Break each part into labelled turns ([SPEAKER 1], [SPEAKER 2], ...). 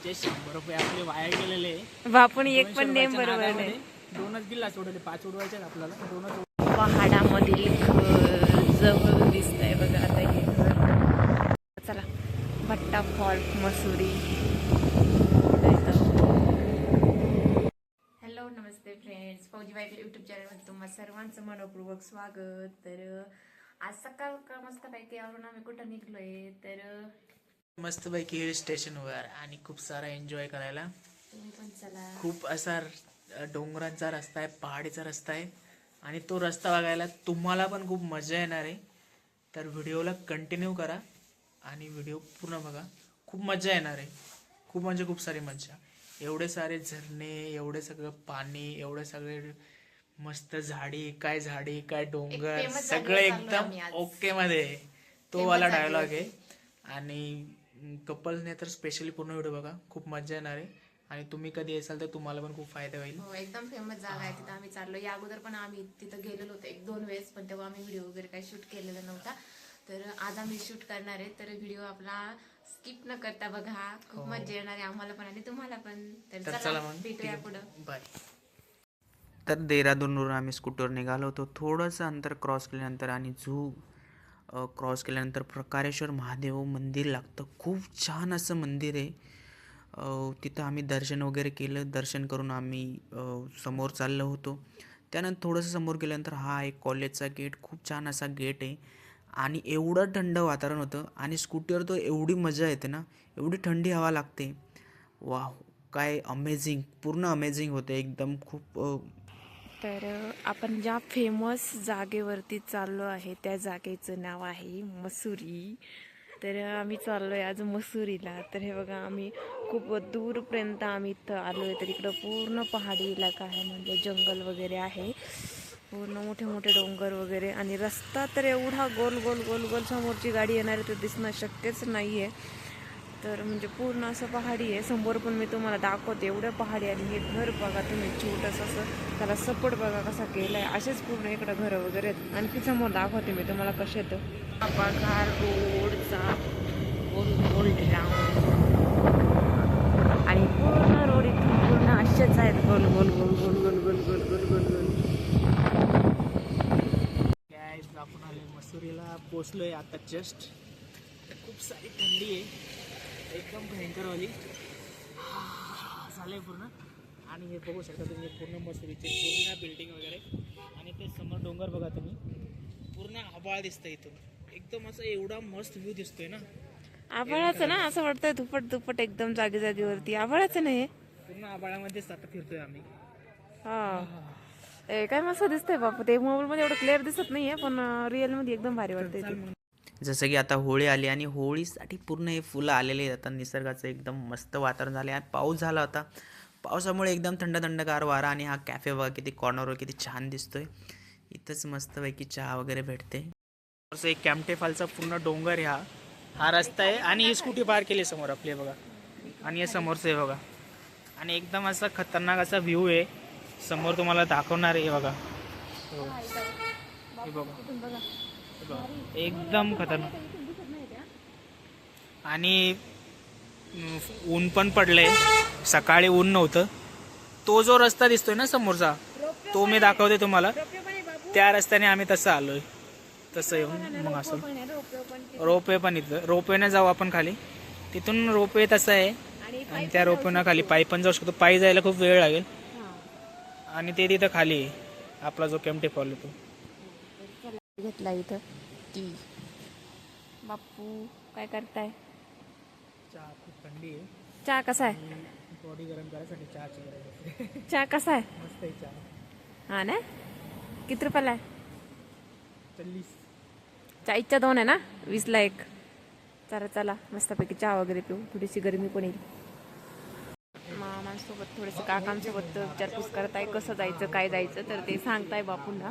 [SPEAKER 1] आमचे शंभर रुपये आपले वाया गेलेले.
[SPEAKER 2] बापून एक पण नेम बरोबर नाही.
[SPEAKER 1] दोनच गिल्ला सोडवले पाच उडवायचे आपल्याला. दोनच
[SPEAKER 2] पहाडामधील जवळ दिसत आहे बघा आता हे घर चला भट्टा फॉल मसुरी. हॅलो नमस्ते फ्रेंड्स फौजी बाईक युट्यूब चॅनलमध्ये तुम्हा सर्वांचं मनपूर्वक स्वागत. तर आज सकाळ का मस्तपैकी आवरून आम्ही कुठं निघलोय? तर
[SPEAKER 1] मस्तपैकी हिल स्टेशनवर आणि खूप सारा एन्जॉय करायला खूप असा डोंगरांचा रस्ता आहे पहाडीचा रस्ता आहे आणि तो रस्ता बघायला तुम्हाला पण खूप मजा येणार आहे तर व्हिडिओला कंटिन्यू करा आणि व्हिडिओ पूर्ण बघा खूप मजा येणार आहे खूप म्हणजे खूप सारी मजा एवढे सारे झरणे एवढे सगळं पाणी एवढे सगळे मस्त झाडी काय झाडी काय डोंगर सगळं एकदम. ओके मध्ये. तो वाला. डायलॉग आहे आणि कपल्सने तर स्पेशली पूर्ण व्हिडिओ बघा. खूप मजा येणार आहे. आणि तुम्ही कधी असाल तर तुम्हाला पण खूप फायदा होईल.
[SPEAKER 2] हो एकदम फेमस जागा आहे तिथं आम्ही चाललो या अगोदर पण आम्ही तिथं गेलेलो होतो एक दोन वेळेस पण तेव्हा आम्ही व्हिडिओ वगैरे काही शूट केलेला नव्हता. तर आज आम्ही शूट करणार आहे. तर व्हिडिओ आपला स्किप न करता बघा. खूप मजा येणार आहे आम्हाला पण आणि तुम्हाला पण. तर
[SPEAKER 1] चला
[SPEAKER 2] भेटूया पुढं.
[SPEAKER 1] बाय तर देहरादूनवरून आम्ही स्कूटर निघालो होतो. थोडंसं अंतर क्रॉस केल्यानंतर आणि झू क्रॉस केल्यानंतर प्रकारेश्वर महादेव मंदिर लागतं. खूप छान असं मंदिर आहे. तिथं आम्ही दर्शन वगैरे केलं. दर्शन करून आम्ही समोर चाललो होतो. त्यानंतर थोडंसं समोर गेल्यानंतर हा एक कॉलेजचा गेट खूप छान असा गेट आहे. आणि एवढं थंड वातावरण होतं आणि स्कूटीवर तो एवढी मजा येते ना. एवढी थंडी हवा लागते. वा काय अमेझिंग पूर्ण अमेझिंग होते. एकदम खूप
[SPEAKER 2] तर आपण ज्या फेमस जागेवरती चाललो आहे त्या जागेचं नाव आहे मसुरी. तर आम्ही चाललो आहे आज मसुरीला. तर हे बघा आम्ही खूप दूरपर्यंत आम्ही इथं आलो आहे तर इकडं पूर्ण पहाडी इलाका आहे म्हणजे जंगल वगैरे आहे. पूर्ण मोठे मोठे डोंगर वगैरे आणि रस्ता तर एवढा गोल गोल गोल गोल समोरची गाडी येणार आहे तर दिसणं शक्यच नाही आहे तर म्हणजे पूर्ण असं पहाडी आहे. समोर पण मी तुम्हाला दाखवते. एवढं पहाडी आणि हे घर बघा तुम्ही. छोटंसं असं त्याला सपोर्ट बघा कसा केलाय. असेच पूर्ण इकडं घरं वगैरे आहेत. आणखी समोर दाखवते मी तुम्हाला कसे येतं बघा रोडचा गोल गोल राऊंड आणि पूर्ण रोड इथून पूर्ण असेच आहेत. गोल गोल गोल गोल गोल गोल गोल गोल गोल गोल.
[SPEAKER 1] आपण आले मसुरीला. पोचलोय आता जस्ट खूप सारी थंडी आहे. एकदम भयंकरवाली झालंय पूर्ण. आणि हे बघू शकता तुम्ही पूर्ण मसुरीचे पूर्ण बिल्डिंग वगैरे. आणि ते समोर डोंगर बघा तुम्ही. पूर्ण आभाळ दिसतंय इथून. एकदम असं एवढा मस्त व्ह्यू दिसतोय ना.
[SPEAKER 2] आभाळाचं ना असं वाटतंय दुपट दुपट एकदम जागी जागेवरती आभाळाचं नाही.
[SPEAKER 1] पूर्ण आभाळामध्येच आता फिरतोय आम्ही.
[SPEAKER 2] हा. काय मस्त दिसतंय बापू. ते मोबाईल मध्ये एवढं क्लिअर दिसत नाहीये पण रिअलमध्ये एकदम भारी वाटतंय
[SPEAKER 3] जसं की आता होळी आली आणि होळीसाठी पूर्ण हे फुलं आलेले आहेत. आता निसर्गाचं एकदम मस्त वातावरण झालं आणि पाऊस झाला होता. पावसामुळे एकदम थंड थंडगार वारा आणि हा कॅफे बघा किती कॉर्नरवर किती छान दिसतोय. इथंच मस्तपैकी चहा वगैरे भेटते.
[SPEAKER 1] असं एक कॅम्टेफालचा पूर्ण डोंगर आहे हा. हा रस्ता आहे आणि ही स्कूटी पार केली समोर आपली बघा. आणि हे समोरचं आहे बघा. आणि एकदम असा खतरनाक असा व्ह्यू आहे. समोर तुम्हाला दाखवणार आहे बघा हो. हे बघा. हे बघा. एकदम खतरनाक. आणि ऊन पण पडलंय. सकाळी ऊन नव्हतं. तो जो रस्ता दिसतोय ना समोरचा तो मी दाखवते तुम्हाला. त्या रस्त्याने आम्ही तसं आलोय. तसं येऊन मग असं. रोपवे पण इथं रोपवेने जाऊ आपण खाली. तिथून रोपवे तसं आहे. आणि त्या रोपवेनं खाली पायी पण जाऊ शकतो. पायी जायला खूप वेळ लागेल. आणि ते तिथं खाली आहे. आपला जो केमटे फॉल तो.
[SPEAKER 2] घेतला इथं. टी बापू काय करताय?
[SPEAKER 1] चहा खूप थंडी आहे.
[SPEAKER 2] चहा कसा आहे?
[SPEAKER 1] बॉडी गरम करायसाठी चहाची गरज असते
[SPEAKER 2] चहा कसा आहे?
[SPEAKER 1] मस्त आहे चहा.
[SPEAKER 2] हा ना? किती रुपयाला आहे?
[SPEAKER 1] चल्लीस
[SPEAKER 2] चाळीसच्या दोन आहे ना? वीसला एक. चला चला. मस्तपैकी चहा वगैरे पिऊ. थोडीशी गरमी पण येईल. मामांसोबत थोडेसे काकांसोबत विचारपूस करताय. कसं जायचं काय जायचं तर ते सांगताय बापूंना.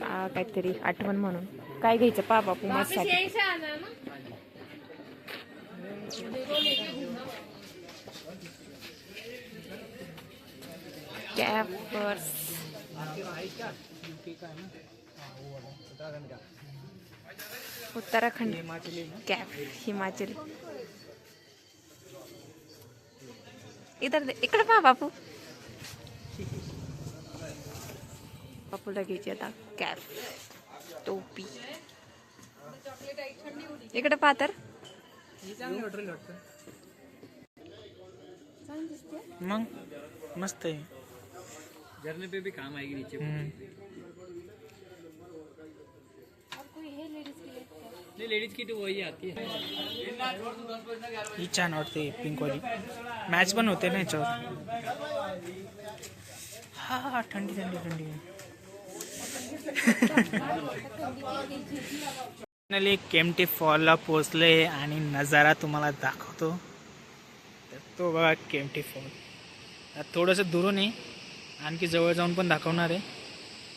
[SPEAKER 2] काहीतरी आठवण म्हणून. काय घ्यायचं? पा बापू माझ्यासाठी cap purse Uttarakhand. Cap Himachal. इधर दे- इकडे पहा बापू. बापूला घ्यायची आता कॅप टोपी इकडे पहा तर
[SPEAKER 1] मग मस्त आहे
[SPEAKER 4] झरने पे भी काम आएगी नीचे।
[SPEAKER 1] हम्म.
[SPEAKER 4] नहीं लेडीज़ की तो वही आती है।
[SPEAKER 1] ही छान वाटते पिंकवाली मॅच पण होते ना याच्यावर हा हा थंडी थंडी थंडी फायनली केमटी फॉलला पोचले आणि नजारा तुम्हाला दाखवतो. तर तो बघा केमटी फॉल आता थोडंसं दुरून आहे. आणखी जवळ जाऊन पण दाखवणार आहे.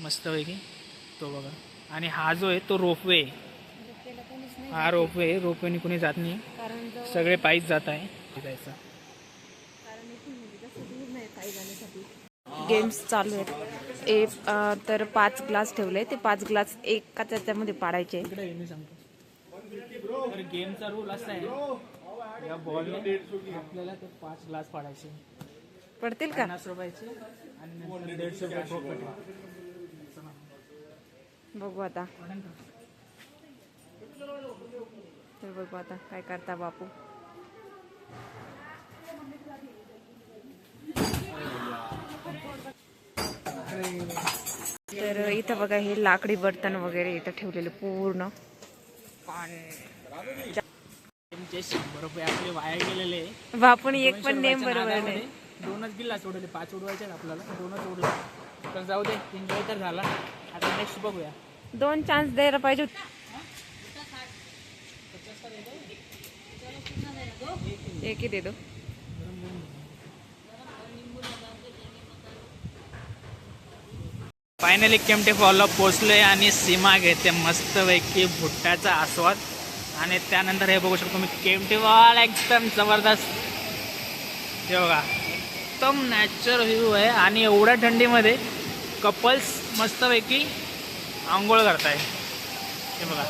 [SPEAKER 1] मस्तपैकी तो बघा. आणि हा जो आहे तो रोपवे हा रोपवे आहे. रोपवेने कोणी जात नाही. सगळे पायीच जात आहे. जायचं
[SPEAKER 2] गेम्स चालू आहेत. एक अं, तर पाच ग्लास ठेवले. ते पाच ग्लास एका त्याच्यामध्ये पाडायचे.
[SPEAKER 1] इकडे ये, मी सांगतो. तर गेमचा रूल असा आहे. या बॉलने आपल्याला ते पाच ग्लास पाडायचे.
[SPEAKER 2] पडतील का?
[SPEAKER 1] पन्नास रुपयाचे आणि दीडशे रुपये.
[SPEAKER 2] बघू आता. तर बघू आता काय करता बापू. तर इथं बघा हे लाकडी बर्तन वगैरे इथं ठेवलेले पूर्ण.
[SPEAKER 1] शंभर रुपये आपले वाया गेलेले.
[SPEAKER 2] एक पण नेम बरोबर नाही.
[SPEAKER 1] दोनच गिल्ला सोडले पाच उडवायचे आपल्याला दोनच उडले. तर जाऊ दे एन्जॉय तर झाला. आता नेक्स्ट बघूया.
[SPEAKER 2] दोन चान्स द्यायला पाहिजे. एक ही दे दो.
[SPEAKER 1] फायनली केमटे फॉलला आहे आणि सीमा घेते मस्तपैकी भुट्ट्याचा आस्वाद. आणि त्यानंतर हे बघू शकतो मी केमटे फॉल एकदम जबरदस्त. हे बघा एकदम नॅचरल व्ह्यू आहे आणि एवढ्या थंडीमध्ये कपल्स मस्तपैकी आंघोळ करताय. हे बघा.